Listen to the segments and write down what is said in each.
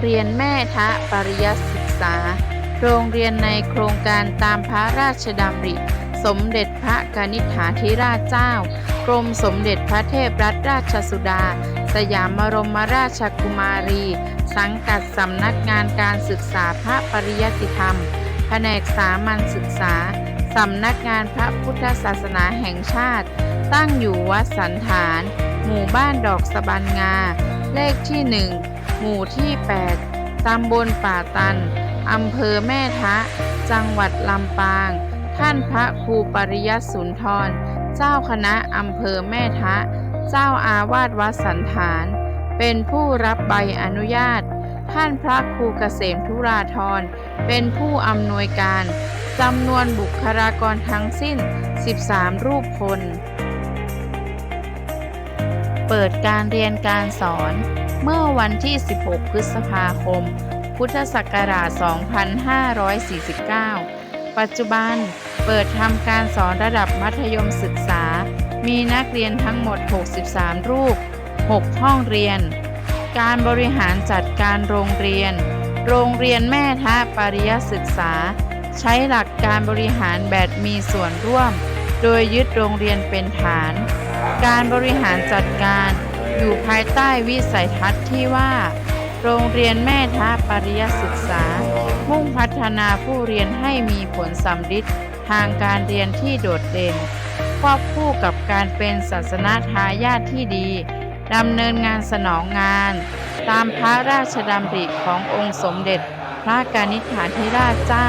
โรงเรียนแม่ทะปริยศึกษา โรงเรียนในโครงการตามพระราชดำริ สมเด็จพระกนิษฐาธิราชเจ้ากรมสมเด็จพระเทพรัตนราชสุดา สยามบรมราชกุมารี สังกัดสำนักงานการศึกษาพระปริยติธรรม แผนกสามัญศึกษา สำนักงานพระพุทธศาสนาแห่งชาติ ตั้งอยู่วัดสันฐาน หมู่บ้านดอกสะบันงา เลขที่หนึ่ง หมู่ที่ 8 ตำบลป่าตัน อำเภอแม่ทะ จังหวัดลำปาง ท่านพระครูปริยัติสุนทร เจ้าคณะอำเภอแม่ทะ เจ้าอาวาสวัดสันฐาน เป็นผู้รับใบอนุญาต ท่านพระครูเกษมธุราธร เป็นผู้อำนวยการจำนวนบุคลากรทั้งสิ้น 13 รูปคน เปิดการเรียนการสอน เมื่อวันที่ 16 พฤษภาคม พุทธศักราช 2549 ปัจจุบันเปิดทำการสอนระดับมัธยมศึกษา มีนักเรียนทั้งหมด 63 รูป 6 ห้องเรียน การบริหารจัดการโรงเรียน โรงเรียนแม่ทะปริยศึกษา ใช้หลักการบริหารแบบมีส่วนร่วม โดยยึดโรงเรียนเป็นฐาน การบริหารจัดการ อยู่ภายใต้วิสัยทัศน์ที่ว่า โรงเรียนแม่ทะปริยศึกษา มุ่งพัฒนาผู้เรียนให้มีผลสำฤทธิ์ทางการเรียนที่โดดเด่น ควบคู่กับการเป็นศาสนาทายาทที่ดีดำเนินงานสนองงาน ตามพระราชดำริขององค์สมเด็จ พระกนิษฐาธิราชเจ้า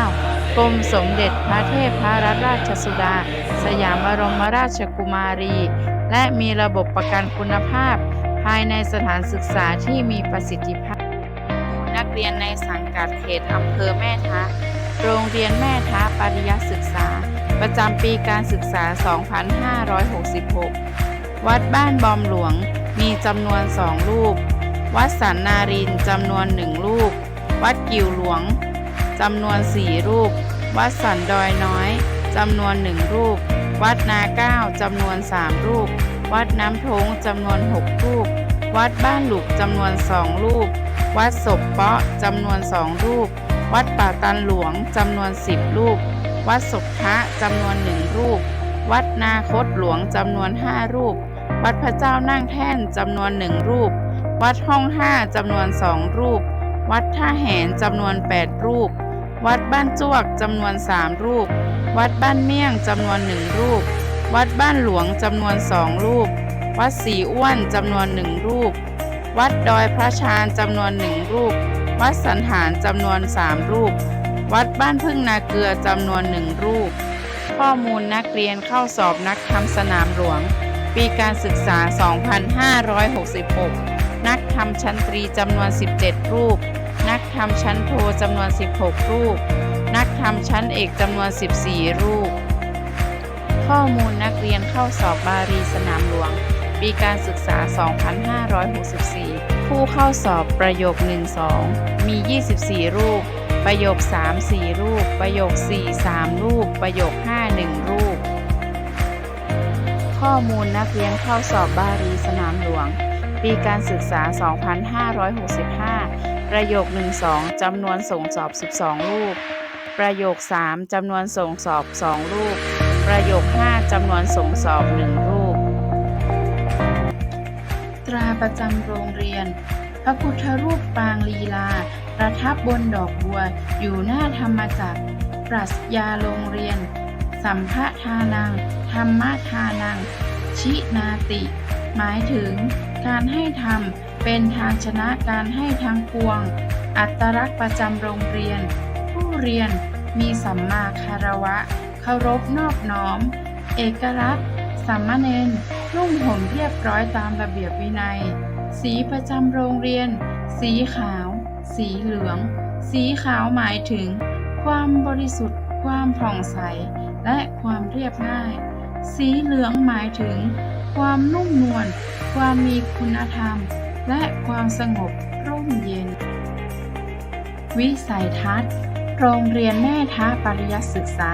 กรมสมเด็จพระเทพพระราชสุดา สยามบรมราชกุมารี และมีระบบประกันคุณภาพ ภายในสถานศึกษาที่มีประสิทธิภาพนักเรียนในสังกัดเขตอำเภอแม่ทะโรงเรียนแม่ทะปริยศึกษา ประจำปีการศึกษา 2566 วัดบ้านบอมหลวงมีจำนวนสองรูป วัดสันนารินจำนวนหนึ่งรูป วัดกิวหลวงจำนวนสี่รูป วัดสันดอยน้อยจำนวนหนึ่งรูป วัดนาเก้าจำนวนสามรูป วัดน้ำทงจำนวนหกรูป วัดบ้านหลุกจำนวนสองรูป วัดศพเปาะจำนวนสองรูป วัดป่าตันหลวงจำนวนสิบรูป วัดศพทะจำนวนหนึ่งรูป วัดนาคตหลวงจำนวนห้ารูป วัดพระเจ้านั่งแท่นจำนวนหนึ่งรูป วัดห้องห้าจำนวนสองรูป วัดท่าแหนจำนวนแปดรูป วัดบ้านจวกจำนวนสามรูป วัดบ้านเมี่ยงจำนวนหนึ่งรูป วัดบ้านหลวงจำนวนสองรูป วัดสีอ้วนจำนวนหนึ่งรูป วัดดอยพระชานจำนวนหนึ่งรูป วัดสันหารจำนวนสามรูป วัดบ้านพึ่งนาเกลือจำนวนหนึ่งรูป ข้อมูลนักเรียนเข้าสอบนักทำสนามหลวง ปีการศึกษา 2566 นักทำชั้นตรีจำนวน 17 รูป นักทำชั้นโทจำนวน 16 รูป นักทำชั้นเอกจำนวน 14 รูป ข้อมูลนักเรียนเข้าสอบบารีสนามหลวง ปีการศึกษา 2564 ผู้เข้าสอบประโยค 1-2 มี 24 รูป ประโยค 3 4 รูป ประโยค 4 3 รูป ประโยค 5 1 รูป ข้อมูลนักเรียนเข้าสอบบารีสนามหลวง ปีการศึกษา 2565 ประโยค 1-2 จำนวนส่งสอบ 12 รูป ประโยค 3 จำนวนส่งสอบ 2 รูป ประโยค 5จำนวนส่งสอบ1รูป ตราประจำโรงเรียน พระพุทธรูปปางลีลา ประทับบนดอกบัว อยู่หน้าธรรมจักร ปรัชญาโรงเรียน สัมภทานัง ธรรมทานัง ชินาติ หมายถึง การให้ธรรมเป็นทางชนะการให้ทางปวง อัตลักษณ์ประจำโรงเรียน ผู้เรียนมีสัมมาคารวะ เคารพนอบน้อม เอกลักษณ์สามเณรนุ่งห่มเรียบร้อยตามระเบียบวินัย สีประจำโรงเรียน สีขาว สีเหลือง สีขาวหมายถึง ความบริสุทธิ์ ความผ่องใส และความเรียบง่าย สีเหลืองหมายถึง ความนุ่มนวล ความมีคุณธรรม และความสงบร่มเย็น วิสัยทัศน์ โรงเรียนแม่ท้าปริยศึกษา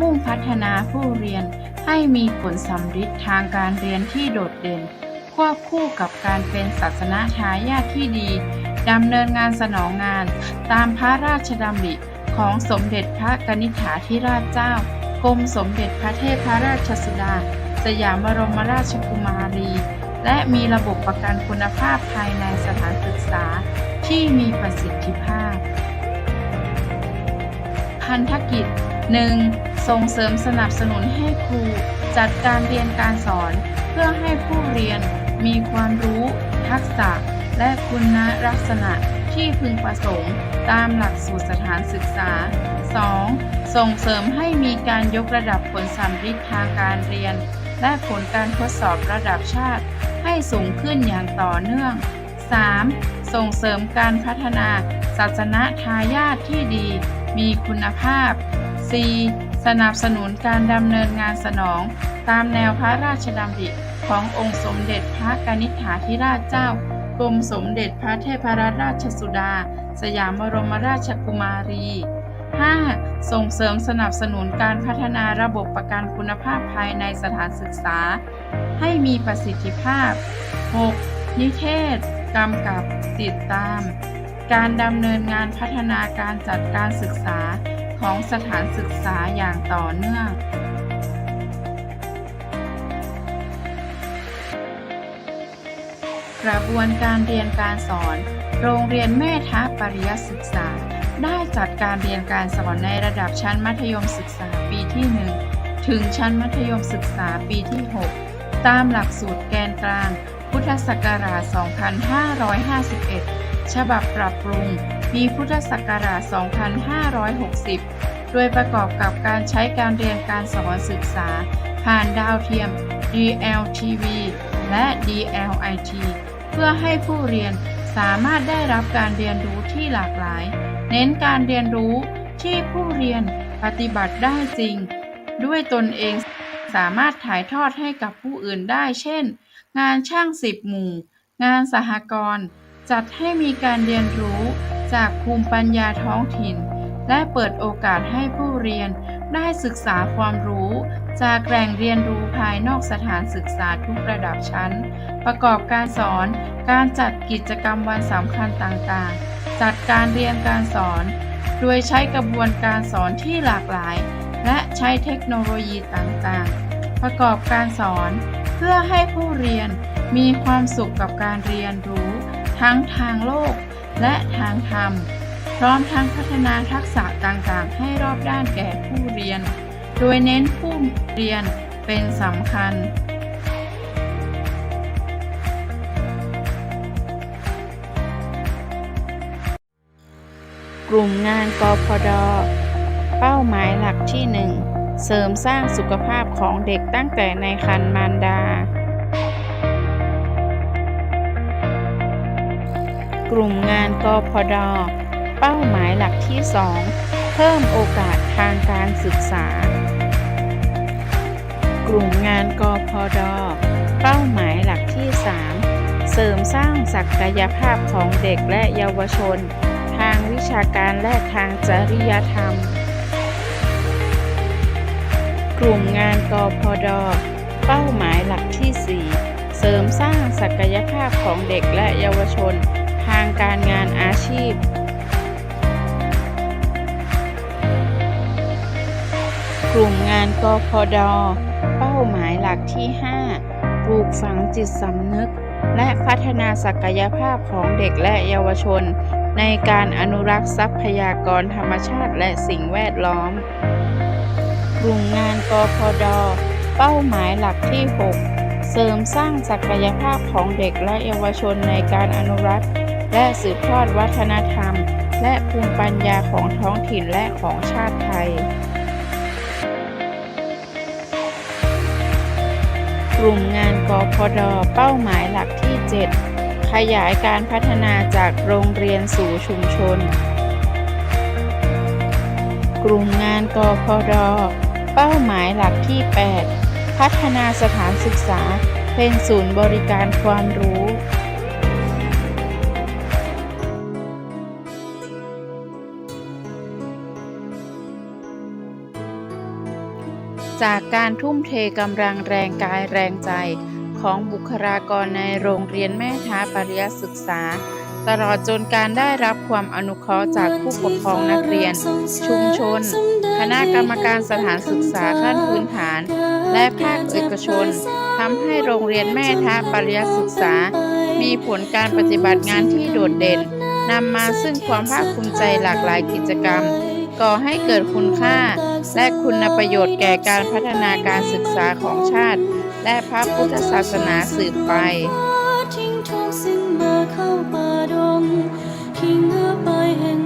มุ่งพัฒนาผู้เรียนให้มีผลสำฤทธิ์ทางการเรียนที่โดดเด่น ควบคู่กับการเป็นศาสนาทายาทที่ดีดำเนินงานสนองงานตามพระราชดำริของสมเด็จพระกนิษฐาธิราชเจ้ากรมสมเด็จพระเทพรราชสุดา สยามบรมราชกุมารี และมีระบบประกันคุณภาพภายในสถานศึกษาที่มีประสิทธิภาพ พันธกิจ 1. ส่งเสริมสนับสนุนให้ครู จัดการเรียนการสอน เพื่อให้ผู้เรียนมีความรู้ ทักษะ และคุณลักษณะที่พึงประสงค์ ตามหลักสูตรสถานศึกษา 2. ส่งเสริมให้มีการยกระดับผลสัมฤทธิ์ทางการเรียน และผลการทดสอบระดับชาติ ให้สูงขึ้นอย่างต่อเนื่อง 3. ส่งเสริมการพัฒนาศาสนทายาทที่ดี มีคุณภาพ 4. สนับสนุนการดำเนินงานสนอง ตามแนวพระราชดำริขององค์สมเด็จพระกนิษฐาธิราชเจ้ากรมสมเด็จพระเทพรัตนราชสุดา สยามบรมราชกุมารี 5. ส่งเสริมสนับสนุนการพัฒนาระบบประกันคุณภาพภายในสถานศึกษา ให้มีประสิทธิภาพ 6. นิเทศ กำกับติดตาม การดำเนินงานพัฒนาการจัดการศึกษา ของสถานศึกษาอย่างต่อเนื่องกระบวนการเรียนการสอน โรงเรียนแม่ทัพปริยศึกษา ได้จัดการเรียนการสอนในระดับชั้นมัธยมศึกษาปีที่ 1 ถึงชั้นมัธยมศึกษาปีที่ 6 ตามหลักสูตรแกนกลาง พุทธศักราช 2551 ฉบับปรับปรุง ปีพุทธศักราช 2560 โดยประกอบกับการใช้การเรียนการสอนศึกษา ผ่านดาวเทียม DLTV และ DLIT เพื่อให้ผู้เรียนสามารถได้รับการเรียนรู้ที่หลากหลาย เน้นการเรียนรู้ที่ผู้เรียนปฏิบัติได้จริง ด้วยตนเองสามารถถ่ายทอดให้กับผู้อื่นได้ เช่น งานช่างสิบหมู่ งานสหกรณ์ จัดให้มีการเรียนรู้จากภูมิปัญญาท้องถิ่น และเปิดโอกาสให้ผู้เรียนได้ศึกษาความรู้ จากแหล่งเรียนรู้ภายนอกสถานศึกษาทุกระดับชั้น ประกอบการสอน การจัดกิจกรรมวันสำคัญต่างๆ จัดการเรียนการสอน โดยใช้กระบวนการสอนที่หลากหลาย และใช้เทคโนโลยีต่างๆ ประกอบการสอน เพื่อให้ผู้เรียนมีความสุขกับการเรียนรู้ ทั้งทางโลกและทางธรรม พร้อมทั้งพัฒนาทักษะต่างๆ ให้รอบด้านแก่ผู้เรียน โดยเน้นผู้เรียนเป็นสำคัญ กลุ่มงานกพด เป้าหมายหลักที่ 1 เสริมสร้างสุขภาพของเด็กตั้งแต่ในครรภ์มารดา กลุ่มงานกพด เป้าหมายหลักที่ 2 เพิ่มโอกาสทางการศึกษา กลุ่มงานกพด เป้าหมายหลักที่ 3 เสริมสร้างศักยภาพของเด็กและเยาวชน ทางวิชาการและทางจริยธรรม กลุ่มงานกพด เป้าหมายหลักที่ 4 เสริมสร้างศักยภาพของเด็กและเยาวชน ทางการงานอาชีพ กลุ่มงานกพด เป้าหมายหลักที่ 5 ปลูกฝังจิตสำนึก และพัฒนาศักยภาพของเด็กและเยาวชน ในการอนุรักษ์ทรัพยากรธรรมชาติและสิ่งแวดล้อม กลุ่มงานกพด เป้าหมายหลักที่ 6เสริมสร้างศักยภาพของเด็กและเยาวชนในการอนุรักษ์ และสืบทอดวัฒนธรรม และภูมิปัญญาของท้องถิ่นและของชาติไทย กลุ่มงานกพดเป้าหมายหลักที่ 7 ขยายการพัฒนาจากโรงเรียนสู่ชุมชน กลุ่มงานกพดเป้าหมายหลักที่ 8 พัฒนาสถานศึกษาเป็นศูนย์บริการความรู้ จากการทุ่มเทกำลังแรงกายแรงใจของบุคลากรในโรงเรียนแม่ท้าปริยศึกษา ตลอดจนการได้รับความอนุเคราะห์จากผู้ปกครองนักเรียน ชุมชน คณะกรรมการสถานศึกษาขั้นพื้นฐาน และภาคเอกชนทำให้โรงเรียนแม่ทะปริยศึกษา มีผลการปฏิบัติงานที่โดดเด่นนำมาซึ่งความภาคภูมิใจหลากหลายกิจกรรม ก่อให้เกิดคุณค่า และคุณประโยชน์แก่การพัฒนาการศึกษาของชาติ และพระพุทธศาสนาสืบไปทิ้งทองซึ่งมาเข้าป่าดงทิ้งเงือไปแห่ง